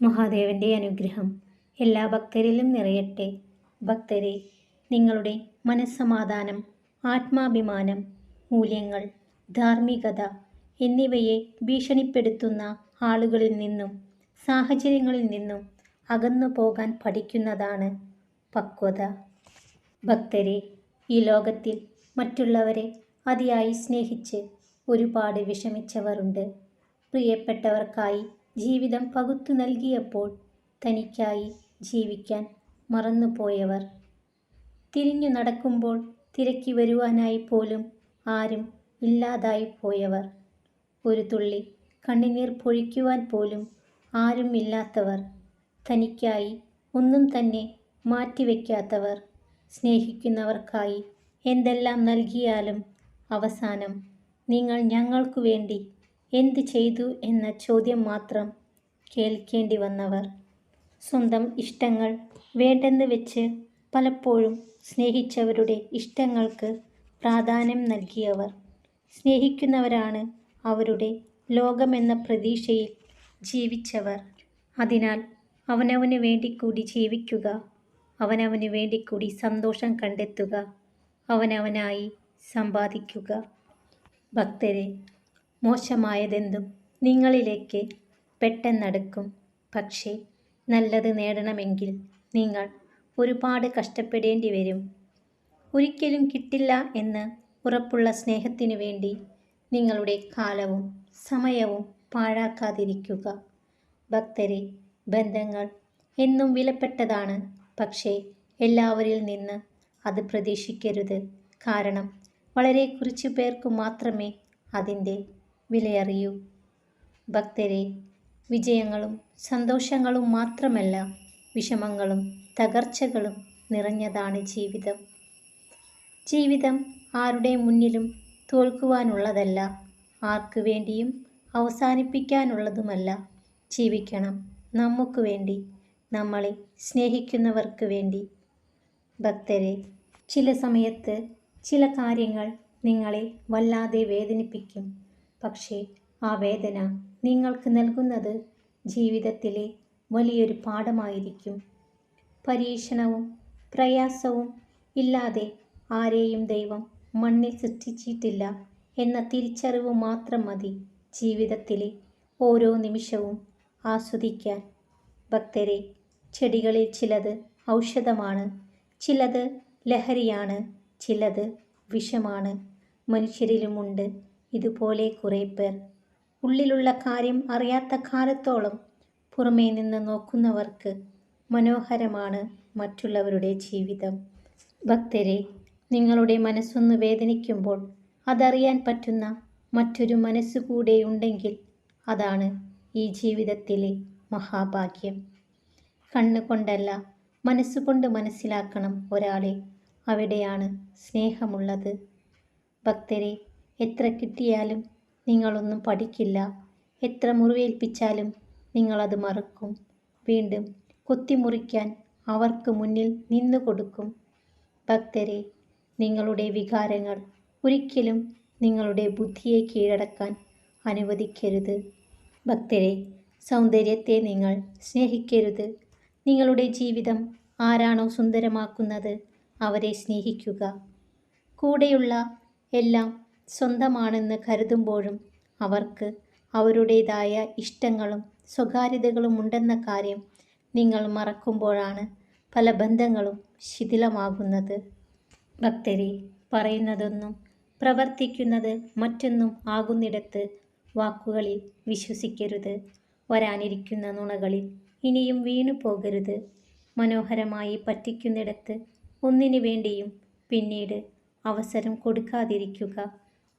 മഹാദേവന്റെ അനുഗ്രഹം എല്ലാ ഭക്തരിലും നിറയട്ടെ. ഭക്തരെ നിങ്ങളുടെ മനസ്സമാധാനം ആത്മാഭിമാനം മൂല്യങ്ങൾ ധാർമ്മികത എന്നിവയെ ഭീഷണിപ്പെടുത്തുന്ന ആളുകളിൽ നിന്നും സാഹചര്യങ്ങളിൽ നിന്നും അകന്നു പോകാൻ പഠിക്കുന്നതാണ് പക്വത. ഭക്തരെ ഈ ലോകത്തിൽ മറ്റുള്ളവരെ അതിയായി സ്നേഹിച്ച് ഒരുപാട് വിഷമിച്ചവരുണ്ട്. പ്രിയപ്പെട്ടവർക്കായി ജീവിതം പകുത്തു നൽകിയപ്പോൾ തനിക്കായി ജീവിക്കാൻ മറന്നുപോയവർ. തിരിഞ്ഞു നടക്കുമ്പോൾ തിരക്കി വരുവാനായി പോലും ആരും ഇല്ലാതായി പോയവർ. ഒരു തുള്ളി കണ്ണുനീർ പൊഴിക്കുവാൻ പോലും ആരും ഇല്ലാത്തവർ. തനിക്കായി ഒന്നും തന്നെ മാറ്റിവെക്കാത്തവർ. സ്നേഹിക്കുന്നവർക്കായി എന്തെല്ലാം നൽകിയാലും അവസാനം നിങ്ങൾ ഞങ്ങൾക്കു വേണ്ടി എന്ത് ചെയ്തു എന്ന ചോദ്യം മാത്രം കേൾക്കേണ്ടി വന്നവർ. സ്വന്തം ഇഷ്ടങ്ങൾ വേണ്ടെന്ന് വെച്ച് പലപ്പോഴും സ്നേഹിച്ചവരുടെ ഇഷ്ടങ്ങൾക്ക് പ്രാധാന്യം നൽകിയവർ. സ്നേഹിക്കുന്നവരാണ് അവരുടെ ലോകമെന്ന പ്രതീക്ഷയിൽ ജീവിച്ചവർ. അതിനാൽ അവനവന് വേണ്ടി കൂടി ജീവിക്കുക അവനവന് വേണ്ടി കൂടി സന്തോഷം കണ്ടെത്തുക അവനവനായി സമ്പാദിക്കുക. ഭക്തരെ മോശമായതെന്തും നിങ്ങളിലേക്ക് പെട്ടെന്നടുക്കും. പക്ഷേ നല്ലത് നേടണമെങ്കിൽ നിങ്ങൾ ഒരുപാട് കഷ്ടപ്പെടേണ്ടി വരും. ഒരിക്കലും കിട്ടില്ല എന്ന് ഉറപ്പുള്ള സ്നേഹത്തിനു വേണ്ടി നിങ്ങളുടെ കാലവും സമയവും പാഴാക്കാതിരിക്കുക. ഭക്തരെ ബന്ധങ്ങൾ എന്നും വിലപ്പെട്ടതാണ്. പക്ഷേ എല്ലാവരിൽ നിന്ന് അത് പ്രതീക്ഷിക്കരുത്. കാരണം വളരെ കുറച്ചു പേർക്ക് മാത്രമേ അതിന്റെ വിലയറിയൂ. ഭക്തരെ വിജയങ്ങളും സന്തോഷങ്ങളും മാത്രമല്ല വിഷമങ്ങളും തകർച്ചകളും നിറഞ്ഞതാണ് ജീവിതം. ജീവിതം ആരുടെ മുന്നിലും തോൽക്കുവാനുള്ളതല്ല ആർക്കു വേണ്ടിയും അവസാനിപ്പിക്കാനുള്ളതുമല്ല. ജീവിക്കണം നമുക്ക് വേണ്ടി നമ്മളെ സ്നേഹിക്കുന്നവർക്ക് വേണ്ടി. ഭക്തരെ ചില സമയത്ത് ചില കാര്യങ്ങൾ നിങ്ങളെ വല്ലാതെ വേദനിപ്പിക്കും. പക്ഷേ ആ വേദന നിങ്ങൾക്ക് നൽകുന്നത് ജീവിതത്തിലെ വലിയൊരു പാഠമായിരിക്കും. പരീക്ഷണവും പ്രയാസവും ഇല്ലാതെ ആരെയും ദൈവം മണ്ണിൽ സൃഷ്ടിച്ചിട്ടില്ല എന്ന തിരിച്ചറിവ് മാത്രം മതി ജീവിതത്തിലെ ഓരോ നിമിഷവും ആസ്വദിക്കാൻ. ഭക്തരെ ചെടികളിൽ ചിലത് ഔഷധമാണ് ചിലത് ലഹരിയാണ് ചിലത് വിഷമാണ് മനുഷ്യരിലുമുണ്ട്. ഇതുപോലെ കുറേ പേർ ഉള്ളിലുള്ള കാര്യം അറിയാത്ത കാലത്തോളം പുറമേ നിന്ന് നോക്കുന്നവർക്ക് മനോഹരമാണ് മറ്റുള്ളവരുടെ ജീവിതം. ഭക്തരെ നിങ്ങളുടെ മനസ്സൊന്ന് വേദനിക്കുമ്പോൾ അതറിയാൻ പറ്റുന്ന മറ്റൊരു മനസ്സുകൂടെ ഉണ്ടെങ്കിൽ അതാണ് ഈ ജീവിതത്തിലെ മഹാഭാഗ്യം. കണ്ണുകൊണ്ടല്ല മനസ്സുകൊണ്ട് മനസ്സിലാക്കണം ഒരാളെ അവിടെയാണ് സ്നേഹമുള്ളത്. ഭക്തരെ എത്ര കിട്ടിയാലും നിങ്ങളൊന്നും പഠിക്കില്ല. എത്ര മുറിവേൽപ്പിച്ചാലും നിങ്ങളത് മറക്കും. വീണ്ടും കൊത്തിമുറിക്കാൻ അവർക്ക് മുന്നിൽ നിന്നു കൊടുക്കും. ഭക്തരെ നിങ്ങളുടെ വികാരങ്ങൾ ഒരിക്കലും നിങ്ങളുടെ ബുദ്ധിയെ കീഴടക്കാൻ അനുവദിക്കരുത്. ഭക്തരെ സൗന്ദര്യത്തെ നിങ്ങൾ സ്നേഹിക്കരുത്. നിങ്ങളുടെ ജീവിതം ആരാണോ സുന്ദരമാക്കുന്നത് അവരെ സ്നേഹിക്കുക. കൂടെയുള്ള എല്ലാം സ്വന്തമാണെന്ന് കരുതുമ്പോഴും അവർക്ക് അവരുടേതായ ഇഷ്ടങ്ങളും സ്വകാര്യതകളും ഉണ്ടെന്ന കാര്യം നിങ്ങൾ മറക്കുമ്പോഴാണ് പല ബന്ധങ്ങളും ശിഥിലമാകുന്നത്. ഭക്തരെ പറയുന്നതൊന്നും പ്രവർത്തിക്കുന്നത് മറ്റൊന്നും ആകുന്നിടത്ത് വാക്കുകളിൽ വിശ്വസിക്കരുത്. വരാനിരിക്കുന്ന നുണകളിൽ ഇനിയും വീണു പോകരുത്. മനോഹരമായി പറ്റിക്കുന്നിടത്ത് ഒന്നിനു വേണ്ടിയും പിന്നീട് അവസരം കൊടുക്കാതിരിക്കുക.